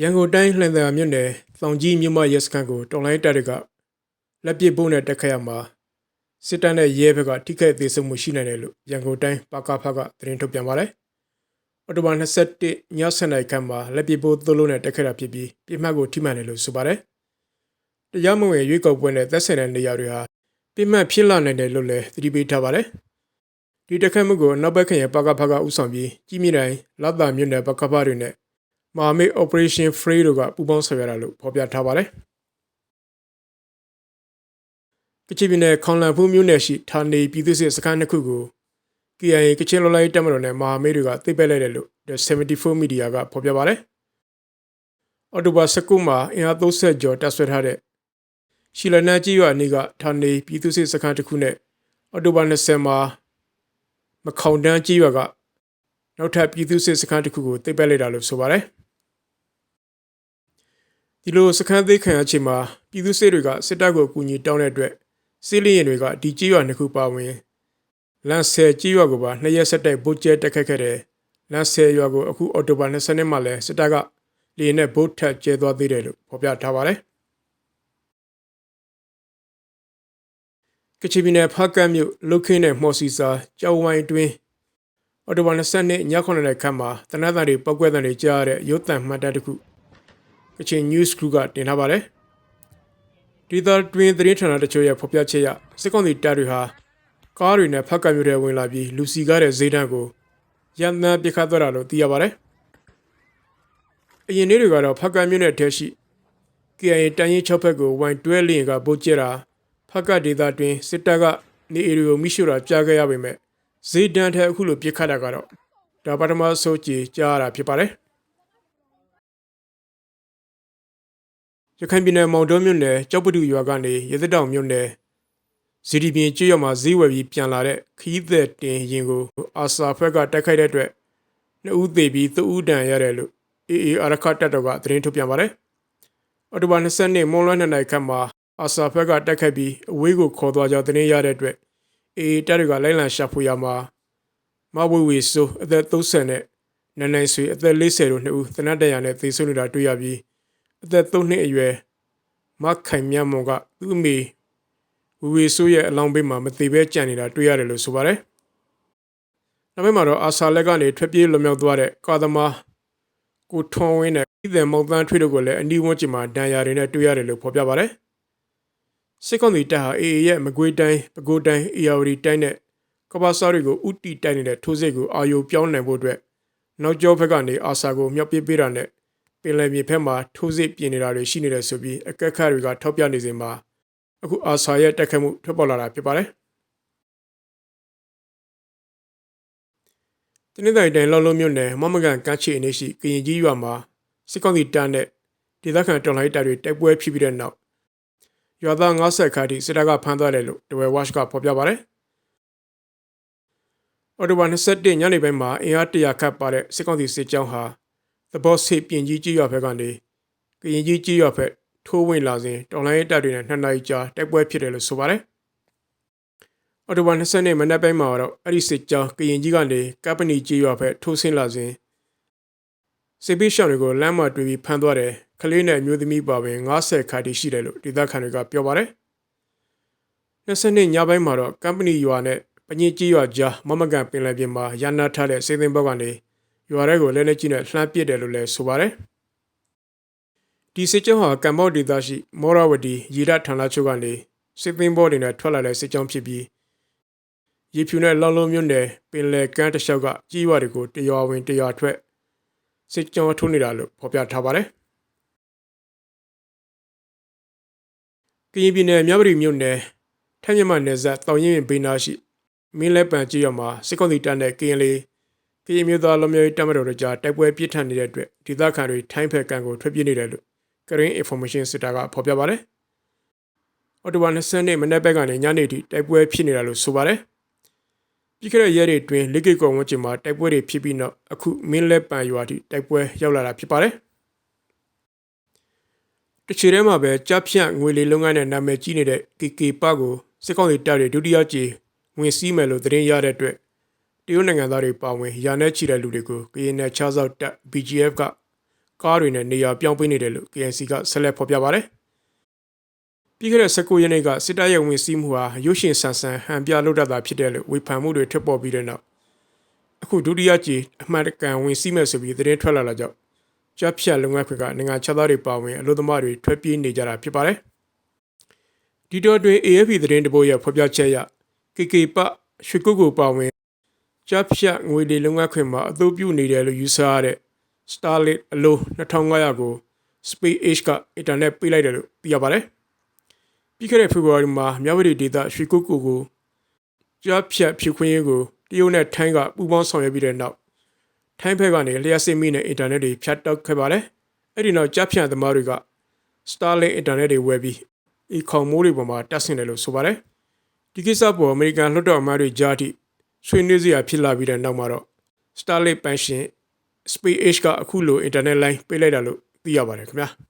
ရန်ကုန်တိုင်းလှန်သာမြို့နယ်တောင်ကြီးမြို့မရဲစခန်းကိုတော်လိုင်းတပ်တွေကလက်ပစ်ပိုးနဲ့တက်ခတ်ရမှာစစ်တပ်နဲ့ရဲဘက်ကထိခိုက်သေးဆုံးမှုရှိနိုင်တယ်လို့ရန်ကုန်တိုင်းပါကဖကသတင်းထုတ်ပြန်ပါတယ်။အော်တိုဘာ21ည7:00နာရီခန့်မှာလက်ပစ်ပိုးသုံးလုံးနဲ့တက်ခတ်တာဖြစ်ပြီးပြစ်မှတ်ကိုထိမှန်တယ်လို့ဆိုပါတယ်။တရားမဝင်ရွေးကောက်ပွဲနဲ့သက်ဆိုင်တဲ့နေရာတွေဟာပြစ်မှတ်ဖြစ်လာနိုင်တယ်လို့လည်းသတိပေးထားပါတယ်။ဒီတက်ခတ်မှုကိုနောက်ဘက်ခရိုင်ပါကဖကဥဆောင်ပြီးကြီးမြင့်တိုင်းလတ်တာမြို့နယ်ပါကဖတွေနဲ့ မဟာမိတ် Operation Free တို့ကပူးပေါင်းဆောင်ရွက်တာလို့ဖော်ပြထားပါတယ်။ကချင်ပြည်နယ်ခေါင်လန်ဖူးမြို့နယ်ရှိဌာနေပြည်သူ့စစ်စခန်းတစ်ခုကို KIA ကချင်လွတ်လပ်ရေးတပ်မတော်နဲ့မဟာမိတ်တွေကသိပ်ပက်လိုက်တယ်လို့ The 74 Media ကဖော်ပြပါတယ်။အော်တိုဘာ19မှာအင်အား30ကျော်တပ်ဆွဲထားတဲ့ရှီလနာကြီးရွာနေကဌာနေပြည်သူ့စစ်စခန်းတစ်ခုနဲ့အော်တိုဘာ20မှာမခေါန်တန်းကြီးရွာကနောက်ထပ်ပြည်သူ့စစ်စခန်းတစ်ခုကိုသိပ်ပက်လိုက်တာလို့ဆိုပါတယ်။ ဒီလိုစခန်းသိမ်းခံရချိန်မှာပြည်သူစစ်တွေကစစ်တပ်ကိုအကူအညီတောင်းတဲ့အတွက်စစ်လီရင်တွေကဒီကြေးရွာနှစ်ခုပါဝင်လန်ဆယ်ကြေးရွာကိုပါနှစ်ရက်ဆက်တိုက်ဗုတ်ကျဲတက်ခတ်ခဲ့တယ်လန်ဆယ်ရွာကိုအခုအော်တိုဘာ20နှစ်မှလည်းစစ်တပ်ကလေရင်နဲ့ဗုတ်ထက်ကျဲသွားသေးတယ်လို့ဖော်ပြထားပါတယ်ကချီပြည်နယ်ဖားကတ်မြို့လုခင်းနဲ့မော်စီစာကြောက်ဝိုင်းတွင်အော်တိုဘာ20နှစ်ည9:00နာရီခန့်မှာတနက်သားတွေပောက်ကွက်တဲ့တွေကြားရတဲ့ရုပ်သံမှတ်တမ်းတစ်ခု ကချင် news crew ကတင်ထားပါတယ်ဒီသာတွင်သတင်းဌာနတချို့ရဲ့ဖော်ပြချက်အရစစ်ကောင်စီတပ်တွေဟာကားတွေနဲ့ဖက်ကမြို့ထဲဝင်လာပြီးလူစီကားတဲ့ဈေးတန်းကိုရန်တမ်းပစ်ခတ်သွားတာလို့သိရပါတယ်အရင်နေ့တွေကတော့ဖက်ကမြို့နယ်ထဲရှိ KIA တန်ရင်6ဖက်ကိုဝိုင်တွဲလင်းကပို့ကျတာဖက်ကဒေသတွင်စစ်တပ်ကနေအေရီကိုမိရှို့တာကြားခဲ့ရပေမဲ့ဈေးတန်းထဲအခုလိုပစ်ခတ်တာကတော့ဒါပထမဆုံးကြည်ကြားရတာဖြစ်ပါတယ် ရခိုင်ပြည်နယ်မောင်တောမြို့နယ်ကြောက်ပတူရွာကနေရသတောင်မြို့နယ်ဇီဒီပင်ကျွော်မှာဈေးဝယ်ပြီးပြန်လာတဲ့ခီးသက်တင်ရင်ကိုအာဆာဖက်ကတိုက်ခိုက်တဲ့အတွက်နှစ်ဦးသေပြီးသုံးဦးဒဏ်ရတယ်လို့အေအေအာရခတက်တော်ကသတင်းထုတ်ပြန်ပါတယ်။အော်တိုဘာ20နှစ်မွန်လွဲ2နိုင်ခန့်မှာအာဆာဖက်ကတိုက်ခိုက်ပြီးအဝေးကိုခေါ်သွားကြောင်းသတင်းရတဲ့အတွက်အေအေတပ်တွေကလိုက်လံရှာဖွေရမှာမဝေဝေဆိုအသက်30နဲ့နန်းနိုင်ဆွေအသက်40တို့နှစ်ဦးသနတ်တရနဲ့သေဆုံးနေတာတွေ့ရပြီး အသက်3နှစ်အရွယ်မခိုင်မြတ်မွန်ကသူ့အမေဝီဝီဆိုးရဲ့အလောင်းဘေးမှာမသေးပဲကြံနေတာတွေ့ရတယ်လို့ဆိုပါတယ်။နောက်ပိုင်းမှာတော့အာဆာလက်ကနေထွက်ပြေးလွန်မြောက်သွားတဲ့ကာသမားကိုထွန်ဝင်းနဲ့ပြည်သူမောင်တန်းထွေးတို့ကိုလည်းအနီးဝန်းကျင်မှာဒဏ်ရာတွေနဲ့တွေ့ရတယ်လို့ဖော်ပြပါတယ်။စစ်ကောင်စီတပ်ဟာအေအေရဲ့မကွေးတိုင်းပဲခူးတိုင်းအေယာဝတီတိုင်းနဲ့ကဘာစာတွေကိုဥတီတိုက်နေတဲ့ထိုးစစ်ကိုအာယုပြောင်းနိုင်ဖို့အတွက်နောက်ကျောဘက်ကနေအာဆာကိုမြောက်ပစ်ပေးတာနဲ့ပ င်လယ်မြေဖက်မှာထိုးစစ်ပြင်နေတာတွေရှိနေတယ်ဆိုပြီးအကက်ခတ်တွေကထောက်ပြနေစဉ်မှာအခုအာဆာရဲ့တက်ခတ်မှုထွက်ပေါ်လာတာဖြစ်ပါတယ်။တင်းတိုင်းတိုင်းလော်လုံးမြို့နယ်မမကန်ကမ်းခြေအနေရှိကရင်ကြီးရွာမှာစစ်ကောင်စီတပ်နဲ့ဒေသခံတော်လှန်ရေးတပ်တွေတိုက်ပွဲဖြစ်ပြီးတဲ့နောက်ရွာသား90ခါထိစစ်တပ်ကဖမ်းသွားတယ်လို့တဝဲဝါ့ရှ်ကဖော်ပြပါတယ်။အော်တိုဘာ21ညနေပိုင်းမှာအင်အား100ခန့်ပါတဲ့စစ်ကောင်စီစစ်ကြောင်းဟာ သဘောဆိတ်ပြင်ကြီးကြီးရွာဘက်ကနေကရင်ကြီးကြီးရွာဘက်ထိုးဝင်လာစဉ်တော်လိုင်းတပ်တွေနဲ့နှစ်နာရီကြာတိုက်ပွဲဖြစ်တယ်လို့ဆိုပါတယ်။အော်တိုဘာ20နှစ်မနက်ပိုင်းမှာတော့အဲ့ဒီစစ်ကြောင်းကရင်ကြီးကနေကပနီကြီးရွာဘက်ထိုးဆင်းလာစဉ်စစ်ပေးရှောင်းတွေကိုလမ်းမှာတွေ့ပြီးဖမ်းသွားတယ်။ကလေးနဲ့မျိုးသမီးပါဝင်90ခါတိရှိတယ်လို့ဒေသခံတွေကပြောပါတယ်။20နှစ်ညပိုင်းမှာတော့ကမ်ပဏီရွာနဲ့ပညစ်ကြီးရွာကြားမမကန်ပင်လယ်ပြင်မှာရန်နာထားတဲ့စေသိန်းဘောက်ကနေ ရွာထဲကိုလဲလဲကြီးနဲ့လှမ်းပစ်တယ်လို့လည်းဆိုပါတယ်။ဒီစစ်ကြောင်းဟာကမ္ဘောဒီသားရှိမောရဝတီရေဒဌာနချုပ်ကနေစစ်သိန်းဘောတွေနဲ့ထွက်လာတဲ့စစ်ကြောင်းဖြစ်ပြီးရေဖြူနဲ့လောင်လုံးမြို့နယ်ပင်လယ်ကမ်းတစ်လျှောက်ကကြီးရွာတွေကိုတရွာဝင်တရွာထွက်စစ်ကြောင်းထိုးနေတာလို့ဖော်ပြထားပါတယ်။ကရင်ပြည်နယ်မြဝတီမြို့နယ်ထိုင်းမြန်မာနယ်စပ်တောင်ရင်ဘေးနာရှိမင်းလဲပန်ကြီးရွာမှာစစ်ကောင်စီတပ်နဲ့ကရင်လေး ကရင်မျိုးသားလူမျိုးရေးတပ်မတော်တို့ကြားတိုက်ပွဲပြစ်ထန်နေတဲ့အတွက်ဒေသခံတွေထိုင်းဖက်ကန်ကိုထွက်ပြေးနေတယ်လို့ Green Information Center ကဖော်ပြပါတယ်။အော်တိုဘာ20နှစ်မနက်ဘက်ကနေညနေထိတိုက်ပွဲဖြစ်နေတာလို့ဆိုပါတယ်။ပြီးခဲ့တဲ့ရက်တွေတွင်လိကိကောဝန်းကျင်မှာတိုက်ပွဲတွေဖြစ်ပြီးနောက်အခုမင်းလက်ပံရွာထိတိုက်ပွဲရောက်လာတာဖြစ်ပါတယ်။တချီထဲမှာပဲကြားဖြန့်ငွေလေလုပ်ငန်းနဲ့နာမည်ကြီးနေတဲ့ KK ပကိုစစ်ကောင်စီတပ်တွေဒုတိယကြိမ်ဝင်စီးမယ်လို့သတင်းရတဲ့အတွက် တရုတ်နိုင်ငံသားတွေပါဝင်ရာနဲ့ချီတဲ့လူတွေကိုကရင်နယ်ခြားစောက်တပ် BGF ကကားတွေနဲ့နေရာပြောင်းပေးနေတယ်လို့ KNC ကဆက်လက်ဖော်ပြပါတယ်။ပြီးခဲ့တဲ့19ရက်နေ့ကစစ်တပ်ရဲ့ဝင်စီးမှုဟာရုပ်ရှင်ဆန်ဆန်ဟန်ပြလုပ်တတ်တာဖြစ်တယ်လို့ဝေဖန်မှုတွေထွက်ပေါ်ပြီးတဲ့နောက်အခုဒုတိယကြိမ်အမှန်တကန်ဝင်စီးမဲ့ဆိုပြီးသတင်းထွက်လာတာကြောင့်ကြက်ဖြတ်လုပ်ငန်းခွင်ကနိုင်ငံခြားသားတွေပါဝင်အလို့သမားတွေထွက်ပြေးနေကြတာဖြစ်ပါတယ်။ဒီတော့တွင် AFP သတင်းတပုတ်ရဲ့ဖော်ပြချက်အရ KK ပရွှေကုတ်ကိုပါဝင် ကြက်ဖြတ်ငွေတွေလုပ်ငန်းခွင်မှာအသုံးပြုနေတယ်လို့ယူဆရတဲ့ Starlink အလို့2500ကို SpaceX ကအင်တာနက်ပေးလိုက်တယ်လို့သိရပါတယ်။ပြီးခဲ့တဲ့ဖေဖော်ဝါရီမှာမြဝတီဒေသရွှေကုတ်ကိုကိုကြားဖြတ်ဖြူခွင်းရေးကိုတရုတ်နဲ့ထိုင်းကပူးပေါင်းဆောင်ရွက်ပြီးတဲ့နောက်ထိုင်းဘက်ကနေလျှက်စစ်မိနဲ့အင်တာနက်တွေဖြတ်တောက်ခဲ့ပါတယ်။အဲ့ဒီနောက်ကြားဖြတ်သမားတွေက Starlink အင်တာနက်တွေဝယ်ပြီးဤခေါင်မိုးတွေပေါ်မှာတက်ဆင်တယ်လို့ဆိုပါတယ်။ဒီကိစ္စပေါ်အမေရိကန်လွှတ်တော်အမတ်တွေကြားထိ ဆွေးနွေးစရာဖြစ်လာပြီးတဲ့နောက်မှာတော့ Starlink ပန်ရှင် SpaceX ကအခုလို internet line ပေးလိုက်တာလို့သိရပါတယ်ခင်ဗျာ။